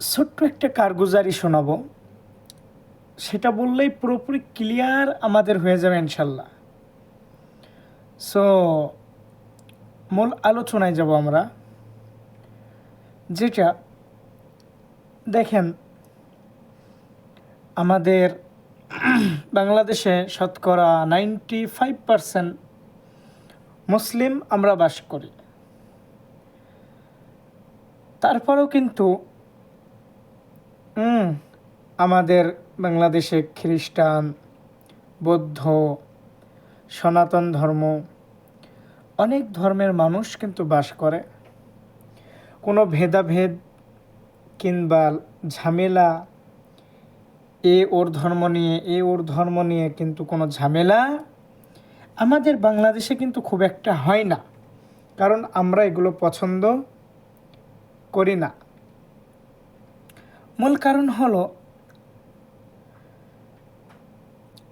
ছোট্ট একটা কারগুজারি শোনাবো। সেটা বললেই পুরোপুরি ক্লিয়ার আমাদের হয়ে যাবে ইনশাল্লাহ। সো মূল আলোচনায় যাব আমরা। যেটা, দেখেন, আমাদের বাংলাদেশে শতকরা নাইনটি ফাইভ পারসেন্ট মুসলিম আমরা বাস করি। তারপরেও কিন্তু আমাদের বাংলাদেশে খ্রিস্টান, বৌদ্ধ, সনাতন ধর্ম, অনেক ধর্মের মানুষ কিন্তু বাস করে। কোনো ভেদাভেদ কিংবা ঝামেলা, এ ওর ধর্ম নিয়ে, এ ওর ধর্ম নিয়ে কিন্তু কোনো ঝামেলা আমাদের বাংলাদেশে কিন্তু খুব একটা হয় না। কারণ আমরা এগুলো পছন্দ করি না। কারণ হলো,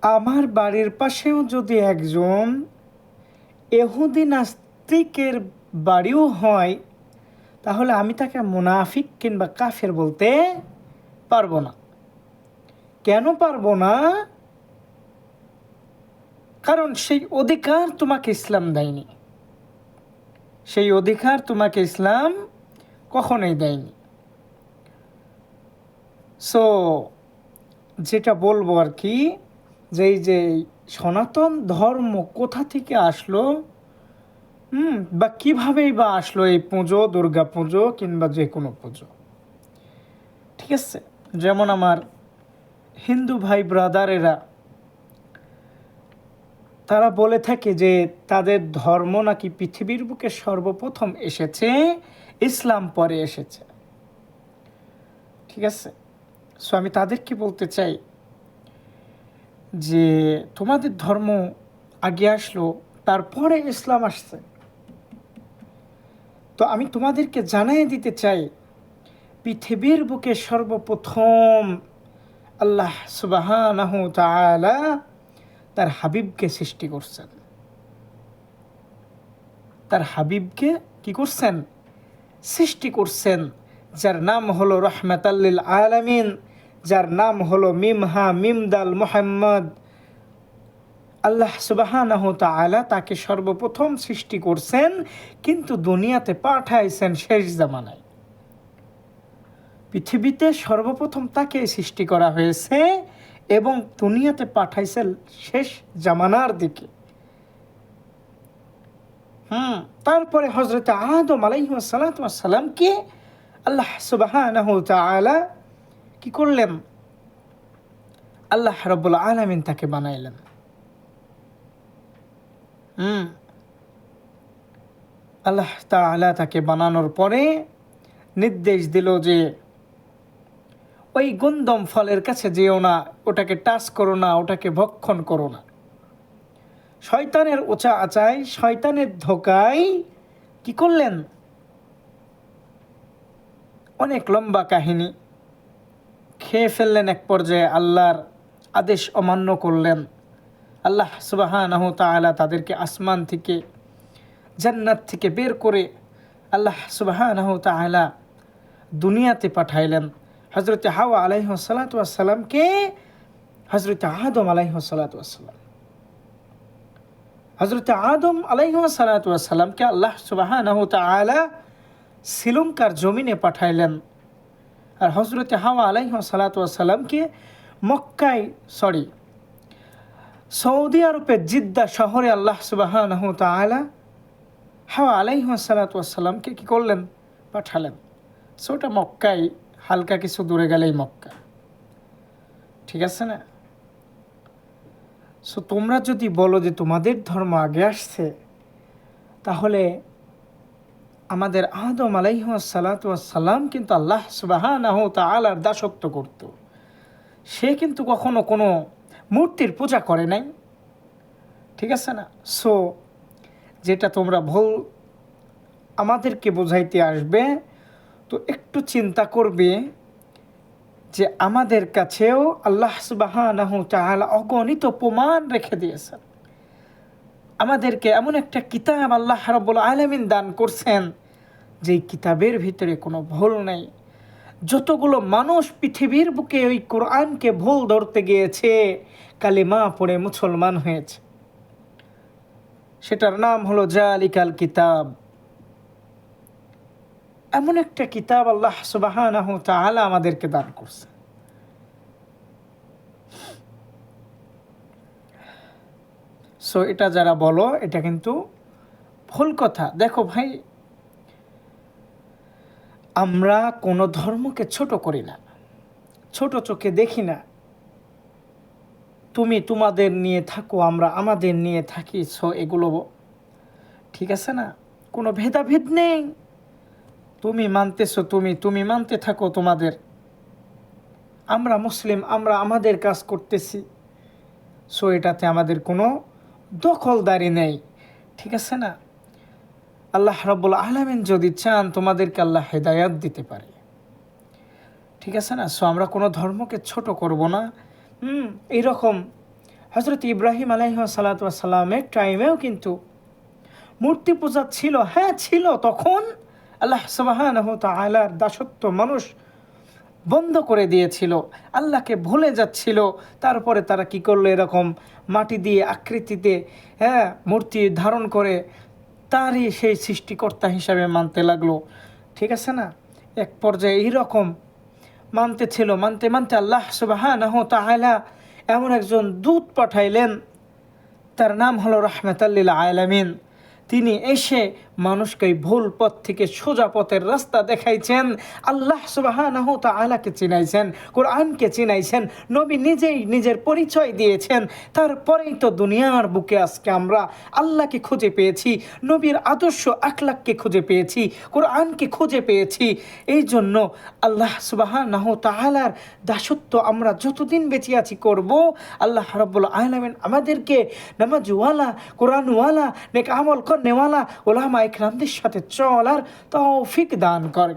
আমার বাড়ির পাশেও যদি একজন এহুদি নাস্তিকের বাড়িও হয়, তাহলে আমি তাকে মুনাফিক কিংবা কাফের বলতে পারব না। কেন পারব না? কারণ সেই অধিকার তোমাকে ইসলাম দেয়নি। সেই অধিকার তোমাকে ইসলাম কখনোই দেয়নি। সো যেটা বলব আর কি, যে এই যে সনাতন ধর্ম কোথা থেকে আসলো? হুম, বা কীভাবেই বা আসলো এই পুজো, দুর্গা পুজো কিংবা যে কোনো পুজো? ঠিক আছে? যেমন আমার হিন্দু ভাই ব্রাদারেরা, তারা বলে থাকে যে তাদের ধর্ম নাকি পৃথিবীর বুকে সর্বপ্রথম এসেছে, ইসলাম পরে এসেছে। ঠিক আছে? সো আমি তাদেরকে বলতে চাই যে তোমাদের ধর্ম আগে আসলো, তারপরে ইসলাম আসছে। তো আমি তোমাদেরকে জানাই দিতে চাই, পৃথিবীর বুকে সর্বপ্রথম আল্লাহ সুবাহ তার হাবিবকে সৃষ্টি করছেন। তার হাবিবকে কি করছেন? সৃষ্টি করছেন, যার নাম হলো রহমতাল্লিল আলামিন। যার নাম হলো মিমহা মিমদাল মোহাম্মদ। আল্লাহ তালা তাকে সর্বপ্রথম সৃষ্টি করছেন, কিন্তু দুনিয়াতে পাঠাইছেন শেষ জামানায়। পৃথিবীতে সর্বপ্রথম তাকে সৃষ্টি করা হয়েছে এবং দুনিয়াতে পাঠাইছেন শেষ জামানার দিকে। হুম, তারপরে হজরত আদম আলাইসালামকে আল্লাহ সুবাহ কি করলেন? আল্লাহ রব্বুল আলমিন তাকে বানাইলেন। হুম। আল্লাহ তালা তাকে বানানোর পরে নির্দেশ দিল যে, ওই গন্দম ফলের কাছে যেও না, ওটাকে টাচ করো না, ওটাকে ভক্ষণ করো না। শয়তানের ওচা আচায়, শয়তানের ধোকায় কি করলেন? অনেক লম্বা কাহিনী। খেয়ে ফেললেন এক পর্যায়ে আল্লাহর আদেশ অমান্য করলেন। আল্লাহ সুবাহ তালা তাদেরকে আসমান থেকে, জান্নাত থেকে বের করে আল্লাহ সুবাহ তালা দুনিয়াতে পাঠাইলেন। হজরত হাওয়া আলাইহ সালাতামকে হজরত আদম আলাইহ সালাতাম হজরত আদম আলাইহ সালাতামকে আল্লাহ সুবাহ শ্রীলঙ্কার জমিনে পাঠাইলেন। আর হজরত হাওয়া আলাইহ সালাতামকে মক্কায় সরি সৌদি আরবের জিদ্দা শহরে আল্লাহ সুবাহ হাওয়া আলাইহ সালাতামকে কী করলেন? পাঠালেন। সোটা মক্কায়, হালকা কিছু দূরে গেলেই মক্কা। ঠিক আছে না? সো তোমরা যদি বলো যে তোমাদের ধর্ম আগে আসছে, তাহলে আমাদের আদম আলাইসালাম কিন্তু আল্লাহ সুবাহ আলার দাসত্ব করত। সে কিন্তু কখনো কোনো মূর্তির পূজা করে নাই। ঠিক আছে না? সো যেটা তোমরা ভুল আমাদেরকে বোঝাইতে আসবে, তো একটু চিন্তা করবে যে আমাদের কাছেও আল্লাহ সুবাহ অগণিত প্রমাণ রেখে দিয়েছেন। আমাদেরকে এমন একটা কিতাব আল্লাহ রব্বুল আলমিন দান করছেন, যেই কিতাবের ভিতরে কোনো ভুল নেই। যতগুলো মানুষ পৃথিবীর বুকে ওই কোরআনকে ভুল ধরতে গিয়েছে, কালিমা পড়ে মুসলমান হয়েছে। সেটার নাম হলো জালিকাল কিতাব। এমন একটা কিতাব আল্লাহ সুবাহ আমাদেরকে দান করছে সো এটা যারা বলো, এটা কিন্তু ভুল কথা। দেখো ভাই, আমরা কোনো ধর্মকে ছোট করি না, ছোট চোখে দেখি না। তুমি তোমাদের নিয়ে থাকো, আমরা আমাদের নিয়ে থাকি সো এগুলো ঠিক আছে না? কোনো ভেদাভেদ নেই। তুমি মানতেছো, তুমি তুমি মানতে থাকো তোমাদের। আমরা মুসলিম, আমরা আমাদের কাজ করতেছি। সো এটাতে আমাদের কোনো দখলদারি নেই। ঠিক আছে না? আল্লাহ রব্বুল আলমিন যদি চান, তোমাদেরকে আল্লাহ হেদায়াত দিতে পারে। ঠিক আছে না? সো আমরা কোনো ধর্মকে ছোট করব না। হুম, এইরকম। হজরত ইব্রাহিম আলাইহ সালাতামের টাইমেও কিন্তু মূর্তি পূজা ছিল। হ্যাঁ ছিল। তখন আল্লাহ সবাহান আলার দাসত্ব মানুষ বন্ধ করে দিয়েছিল। আল্লাহকে ভুলে যাচ্ছিল। তারপরে তারা কি করল এরকম মাটি দিয়ে আকৃতিতে হ্যাঁ মূর্তি ধারণ করে তারই সেই সৃষ্টিকর্তা হিসাবে মানতে লাগল। ঠিক আছে না? এক পর্যায়ে এইরকম মানতে ছিল। মানতে মানতে আল্লাহ সুবাহ তাহলা এমন একজন দূত পাঠাইলেন। তার নাম হলো রহমতাল্লিল আলামিন। তিনি এসে মানুষকে ভুল পথ থেকে সোজা পথের রাস্তা দেখাইছেন। আল্লাহ সুবাহ আলাকে চিনাইছেন, কোরআনকে চিনাইছেন, নবী নিজেই নিজের পরিচয় দিয়েছেন। তারপরেই তো দুনিয়ার বুকে আজকে আমরা আল্লাহকে খুঁজে পেয়েছি, নবীর আদর্শ আখলাককে খুঁজে পেয়েছি, কোরআনকে খুঁজে পেয়েছি। এই জন্য আল্লাহ সুবাহ তাহলার দাসত্ব আমরা যতদিন বেঁচে আছি করব। আল্লাহ রব্বুল আলমিন আমাদেরকে নামাজওয়ালা, কোরআনওয়ালা, নেক আমল কর নেওয়ালা ওলামা ইকরামদের সাথে চলার তৌফিক দান করে।